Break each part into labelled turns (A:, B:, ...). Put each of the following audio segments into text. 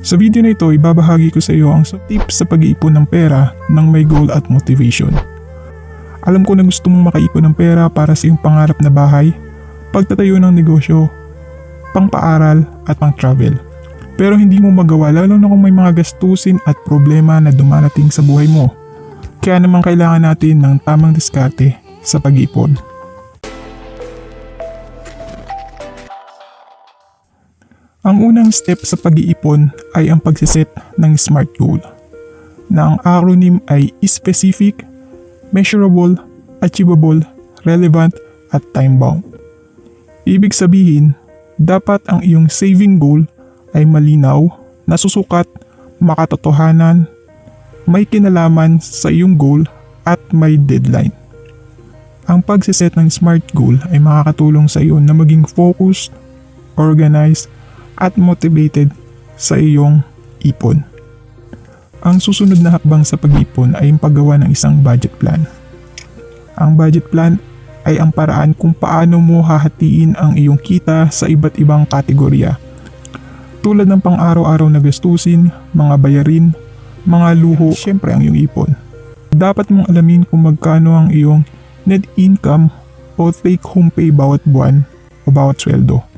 A: Sa video na ito, ibabahagi ko sa iyo ang tips sa pag-iipon ng pera ng may goal at motivation. Alam ko na gusto mong makaipon ng pera para sa iyong pangarap na bahay, pagtatayo ng negosyo, pang-paaral at pang-travel. Pero hindi mo magawa lalo na kung may mga gastusin at problema na dumarating sa buhay mo. Kaya naman kailangan natin ng tamang diskarte sa pag-ipon. Ang unang step sa pag-iipon ay ang pagsiset ng SMART goal na ang acronym ay specific, measurable, achievable, relevant, at time-bound. Ibig sabihin, dapat ang iyong saving goal ay malinaw, nasusukat, makatotohanan, may kinalaman sa iyong goal at may deadline. Ang pagsiset ng SMART goal ay makakatulong sa iyo na maging focused, organized, at motivated sa iyong ipon. Ang susunod na hakbang sa pag-ipon ay ang paggawa ng isang budget plan. Ang budget plan ay ang paraan kung paano mo hahatiin ang iyong kita sa iba't ibang kategorya. Tulad ng pang-araw-araw na gastusin, mga bayarin, mga luho, syempre ang iyong ipon. Dapat mong alamin kung magkano ang iyong net income o take home pay bawat buwan o bawat sweldo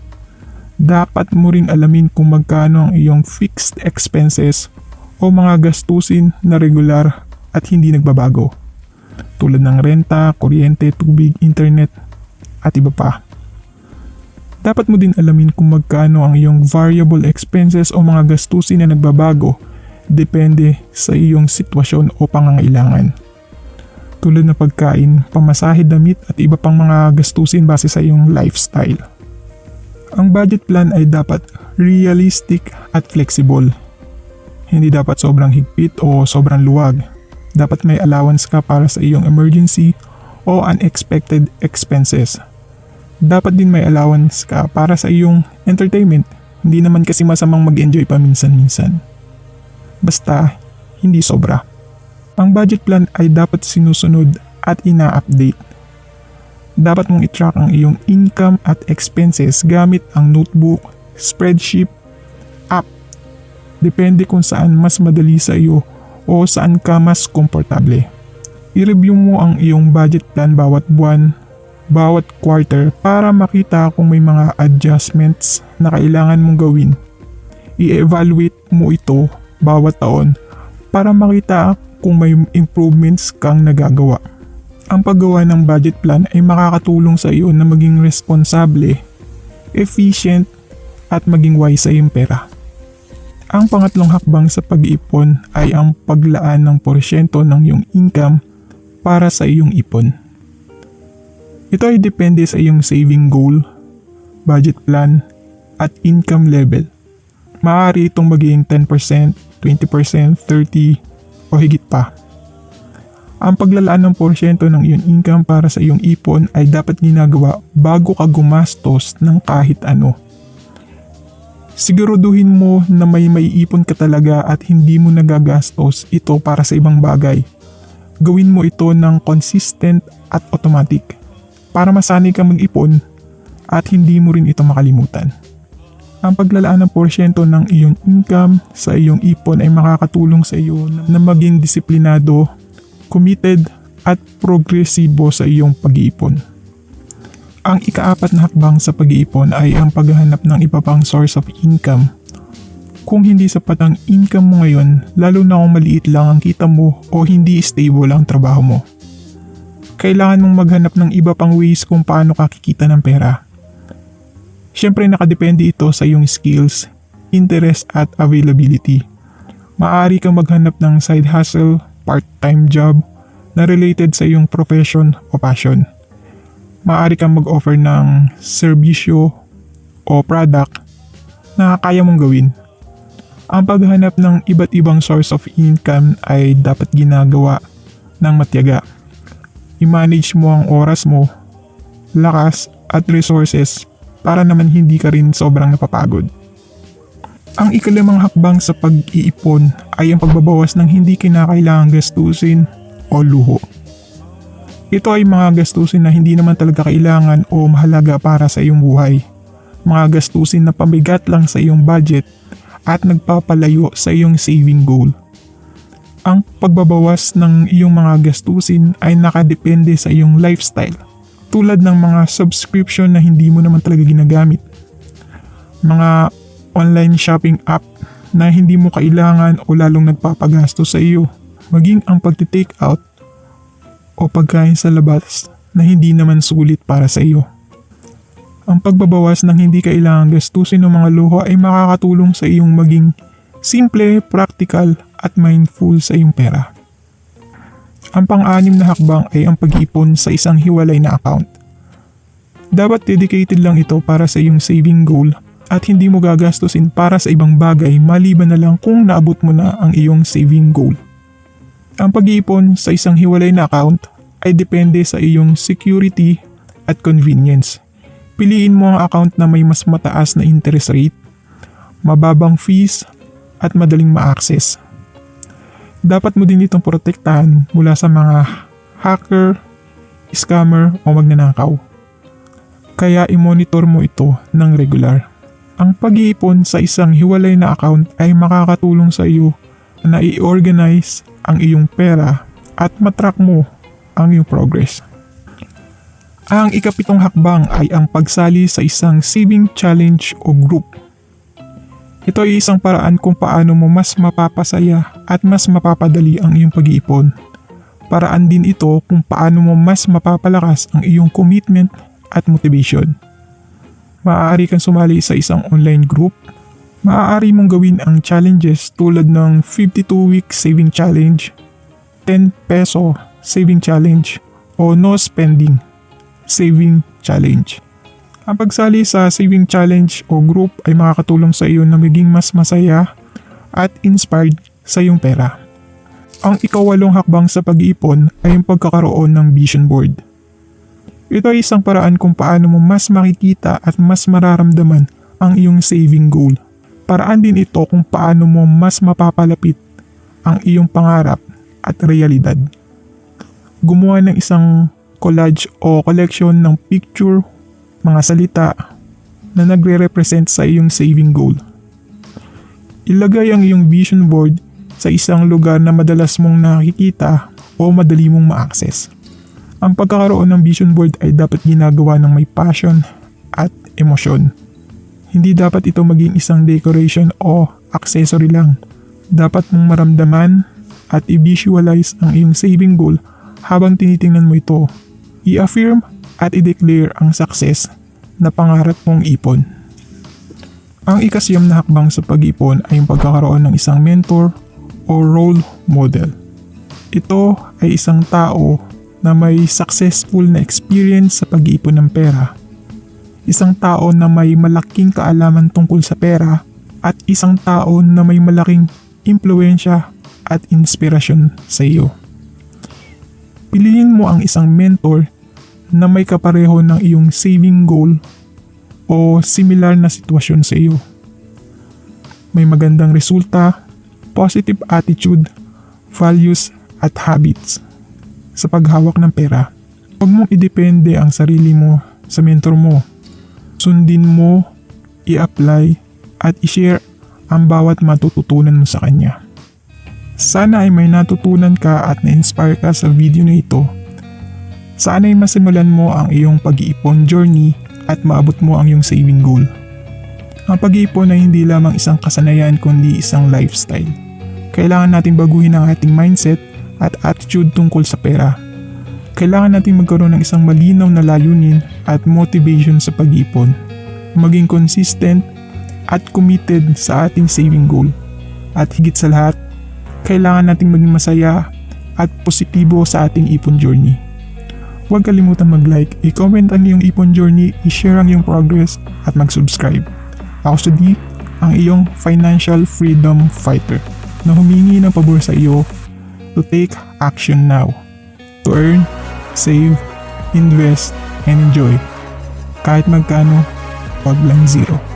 A: dapat mo rin alamin kung magkano ang iyong fixed expenses o mga gastusin na regular at hindi nagbabago. Tulad ng renta, kuryente, tubig, internet, at iba pa. Dapat mo din alamin kung magkano ang iyong variable expenses o mga gastusin na nagbabago depende sa iyong sitwasyon o pangangailangan. Tulad ng pagkain, pamasahe, damit at iba pang mga gastusin base sa iyong lifestyle. Ang budget plan ay dapat realistic at flexible. Hindi dapat sobrang higpit o sobrang luwag. Dapat may allowance ka para sa iyong emergency o unexpected expenses. Dapat din may allowance ka para sa iyong entertainment. Hindi naman kasi masamang mag-enjoy paminsan-minsan. Basta, hindi sobra. Ang budget plan ay dapat sinusunod at ina-update dapat mong itrack ang iyong income at expenses gamit ang notebook, spreadsheet, app. Depende kung saan mas madali sa iyo o saan ka mas komportable. I-review mo ang iyong budget plan bawat buwan, bawat quarter para makita kung may mga adjustments na kailangan mong gawin. I-evaluate mo ito bawat taon para makita kung may improvements kang nagagawa. Ang paggawa ng budget plan ay makakatulong sa iyo na maging responsable, efficient, at maging wise sa iyong pera. Ang pangatlong hakbang sa pag-iipon ay ang paglaan ng porsyento ng iyong income para sa iyong ipon. Ito ay depende sa iyong saving goal, budget plan, at income level. Maaari itong maging 10%, 20%, 30% o higit pa. Ang paglalaan ng porsyento ng iyong income para sa iyong ipon ay dapat ginagawa bago ka gumastos ng kahit ano. Siguraduhin mo na may maiipon ka talaga at hindi mo nagagastos ito para sa ibang bagay. Gawin mo ito ng consistent at automatic para masanay ka mag-ipon at hindi mo rin ito makalimutan. Ang paglalaan ng porsyento ng iyong income sa iyong ipon ay makakatulong sa iyo na maging disiplinado committed at progresibo sa iyong pag-iipon. Ang ikaapat na hakbang sa pag-iipon ay ang paghahanap ng iba pang source of income. Kung hindi sapat ang income mo ngayon, lalo na kung maliit lang ang kita mo o hindi stable ang trabaho mo. Kailangan mong maghanap ng iba pang ways kung paano ka kikita ng pera. Siyempre nakadepende ito sa iyong skills, interest at availability. Maaari kang maghanap ng side hustle, part-time job na related sa iyong profession o passion. Maaari kang mag-offer ng serbisyo o product na kaya mong gawin. Ang paghanap ng iba't ibang source of income ay dapat ginagawa ng matyaga. I-manage mo ang oras mo, lakas at resources para naman hindi ka rin sobrang napapagod. Ang ikalimang hakbang sa pag-iipon ay ang pagbabawas ng hindi kinakailangang gastusin o luho. Ito ay mga gastusin na hindi naman talaga kailangan o mahalaga para sa iyong buhay. Mga gastusin na pamigat lang sa iyong budget at nagpapalayo sa iyong saving goal. Ang pagbabawas ng iyong mga gastusin ay nakadepende sa iyong lifestyle tulad ng mga subscription na hindi mo naman talaga ginagamit. Mga online shopping app na hindi mo kailangan o lalong nagpapagasto sa iyo. Maging ang pagti-take out o pagkain sa labas na hindi naman sulit para sa iyo. Ang pagbabawas ng hindi kailangang gastusin ng mga luho ay makakatulong sa iyong maging simple, practical at mindful sa iyong pera. Ang pang-anim na hakbang ay ang pag-ipon sa isang hiwalay na account. Dapat dedicated lang ito para sa iyong saving goal at hindi mo gagastusin para sa ibang bagay maliban na lang kung naabot mo na ang iyong saving goal. Ang pag-iipon sa isang hiwalay na account ay depende sa iyong security at convenience. Piliin mo ang account na may mas mataas na interest rate, mababang fees, at madaling ma-access. Dapat mo din itong protektahan mula sa mga hacker, scammer o magnanakaw. Kaya i-monitor mo ito ng regular. Ang pag-iipon sa isang hiwalay na account ay makakatulong sa iyo na i-organize ang iyong pera at matrack mo ang iyong progress. Ang ikapitong hakbang ay ang pagsali sa isang saving challenge o group. Ito ay isang paraan kung paano mo mas mapapasaya at mas mapapadali ang iyong pag-iipon. Paraan din ito kung paano mo mas mapapalakas ang iyong commitment at motivation. Maaari kang sumali sa isang online group. Maaari mong gawin ang challenges tulad ng 52-week saving challenge, 10 peso saving challenge, o no spending saving challenge. Ang pagsali sa saving challenge o group ay makakatulong sa iyo na maging mas masaya at inspired sa iyong pera. Ang ikawalong hakbang sa pag-iipon ay ang pagkakaroon ng vision board. Ito ay isang paraan kung paano mo mas makikita at mas mararamdaman ang iyong saving goal. Paraan din ito kung paano mo mas mapapalapit ang iyong pangarap at realidad. Gumawa ng isang collage o collection ng picture mga salita na nagre-represent sa iyong saving goal. Ilagay ang iyong vision board sa isang lugar na madalas mong nakikita o madali mong ma-access. Ang pagkakaroon ng vision board ay dapat ginagawa ng may passion at emosyon. Hindi dapat ito maging isang decoration o accessory lang. Dapat mong maramdaman at i-visualize ang iyong saving goal habang tinitingnan mo ito. I-affirm at i-declare ang success na pangarap mong ipon. Ang ikasiyam na hakbang sa pag-ipon ay ang pagkakaroon ng isang mentor o role model. Ito ay isang tao na may successful na experience sa pag-iipon ng pera. Isang tao na may malaking kaalaman tungkol sa pera at isang tao na may malaking impluensya at inspirasyon sa iyo. Piliin mo ang isang mentor na may kapareho ng iyong saving goal o similar na sitwasyon sa iyo. May magandang resulta, positive attitude, values at habits sa paghawak ng pera. Huwag mong idepende ang sarili mo sa mentor mo. Sundin mo, i-apply at i-share ang bawat matututunan mo sa kanya. Sana ay may natutunan ka at na-inspire ka sa video na ito sana ay masimulan mo ang iyong pag-iipon journey at maabot mo ang iyong saving goal. Ang pag-iipon ay hindi lamang isang kasanayan kundi isang lifestyle. Kailangan natin baguhin ang ating mindset at attitude tungkol sa pera. Kailangan natin magkaroon ng isang malinaw na layunin at motivation sa pag-iipon. Maging consistent at committed sa ating saving goal. At higit sa lahat, kailangan nating maging masaya at positibo sa ating ipon journey. Huwag kalimutan mag-like, i-comment ang iyong ipon journey, i-share ang iyong progress at mag-subscribe. Ako si D, ang iyong financial freedom fighter na humingi ng pabor sa iyo to take action now. To earn, save, invest, and enjoy. Kahit magkano, wag lang zero.